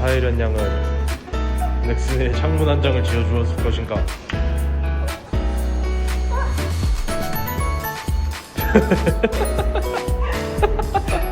하이련 양은 넥슨의 창문 한 장을 지어주었을 것인가?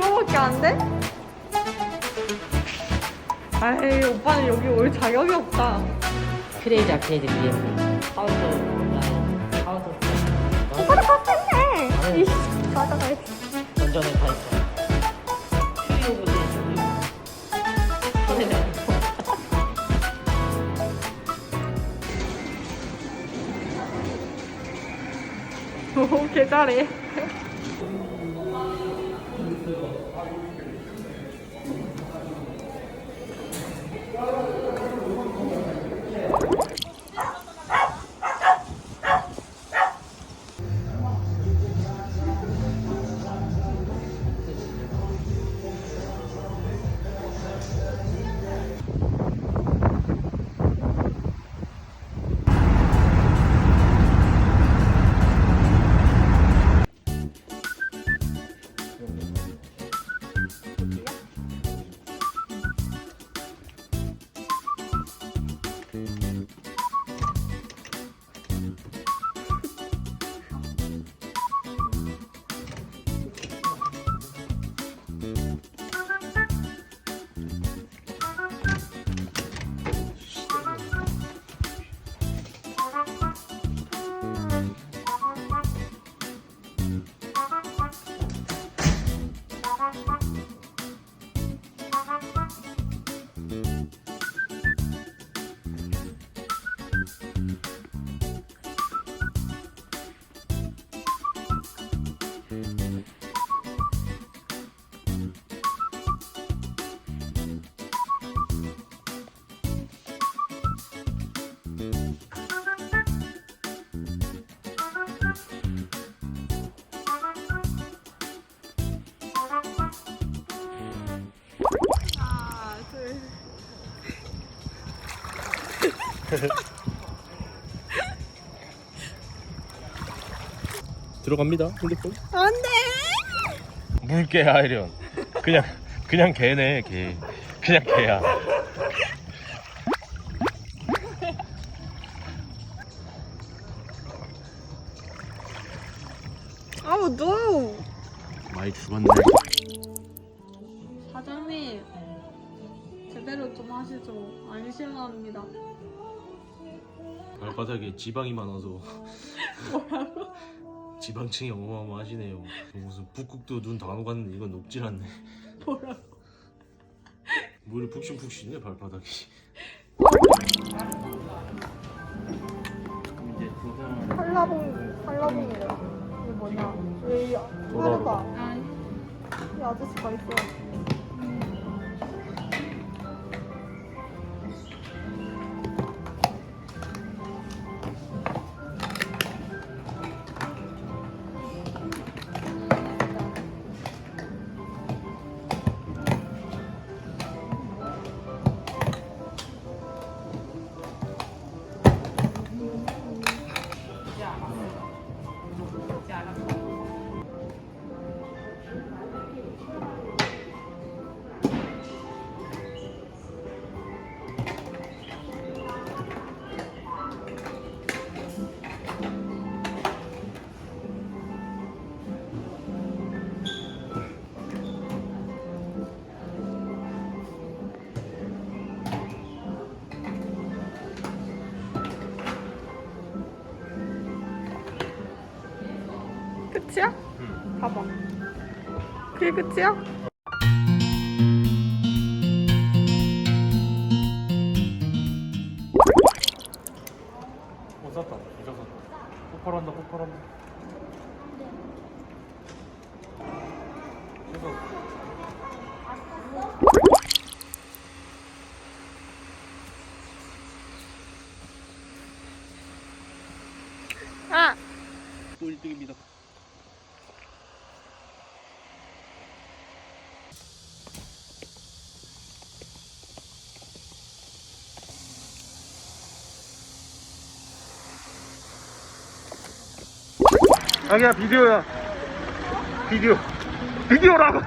그거밖에 안 돼? 아이 오빠는 여기 올 자격이 없다. 크레이지 아케이드 BM 하우스 라인 하우스 오빠도. 나는- 이씨 맞아 다 있어 퓨리오 부지 손에 대고 오, 개 잘해. 하나, 들어갑니다. 핸드폰. 안 돼. 물개 하이련. 그냥 그냥 개네 개. 그냥 개야. 아우 노. 많이 죽었네. 사장님 제대로 좀 하시죠. 안 실망합니다. 발바닥에 지방이 많아서 지방층이 어마어마하시네요. 무슨 북극도 눈 다 녹았는데 이건 녹질 않네. 뭐라고? 물 푹신푹신해 발바닥이. 한라봉 한라봉이래. 이게 뭐냐? 왜 하루가 이 아저씨가 있어. 그게 끝이야? 자기야 비디오야. 비디오. 비디오라고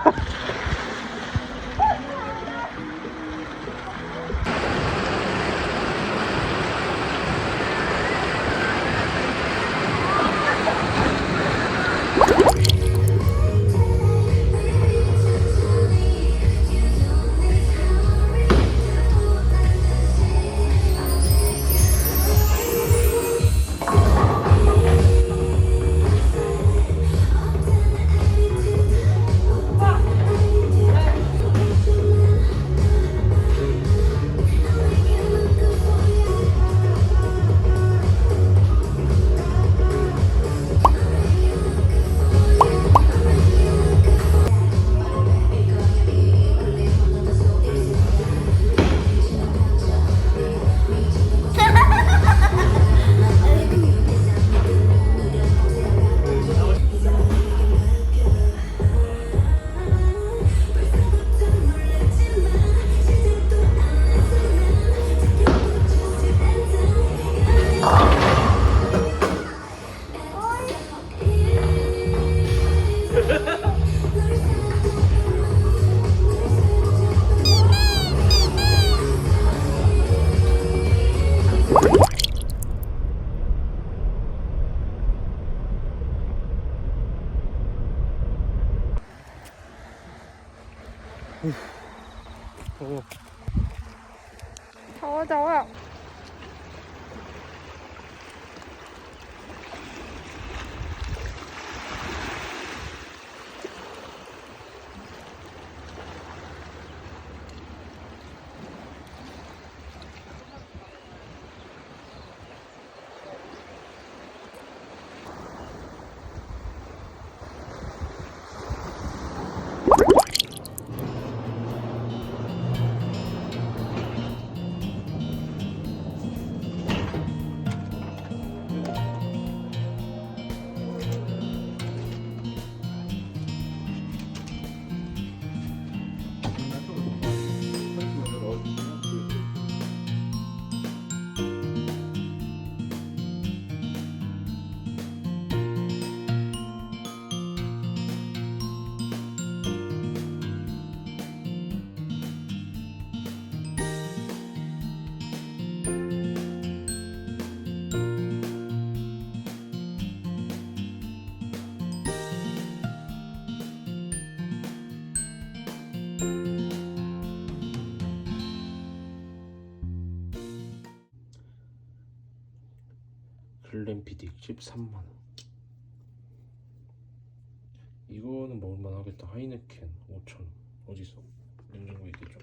더워 더워 글램피딕 13만원. 이거는 먹을만 하겠다. 하이네켄 5,000원. 어디서? 냉장고에 있겠죠?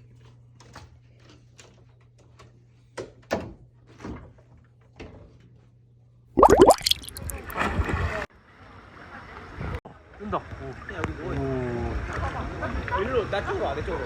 뜬다 일로 나 쪽으로 안 해, 쪽으로.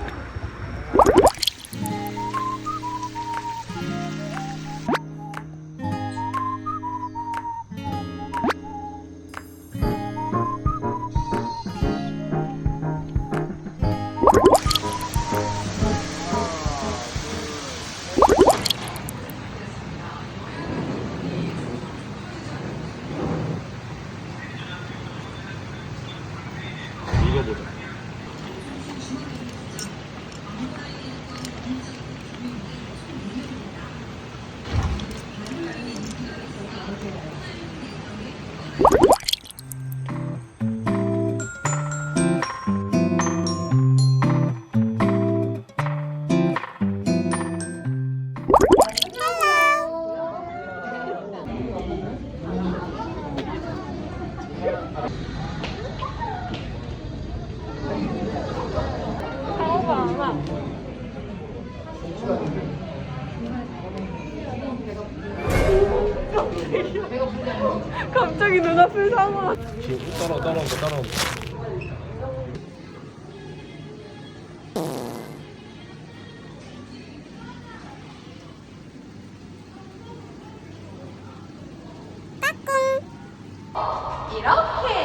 이거 상어 지금 따라 따라온다 따라온다. 이렇게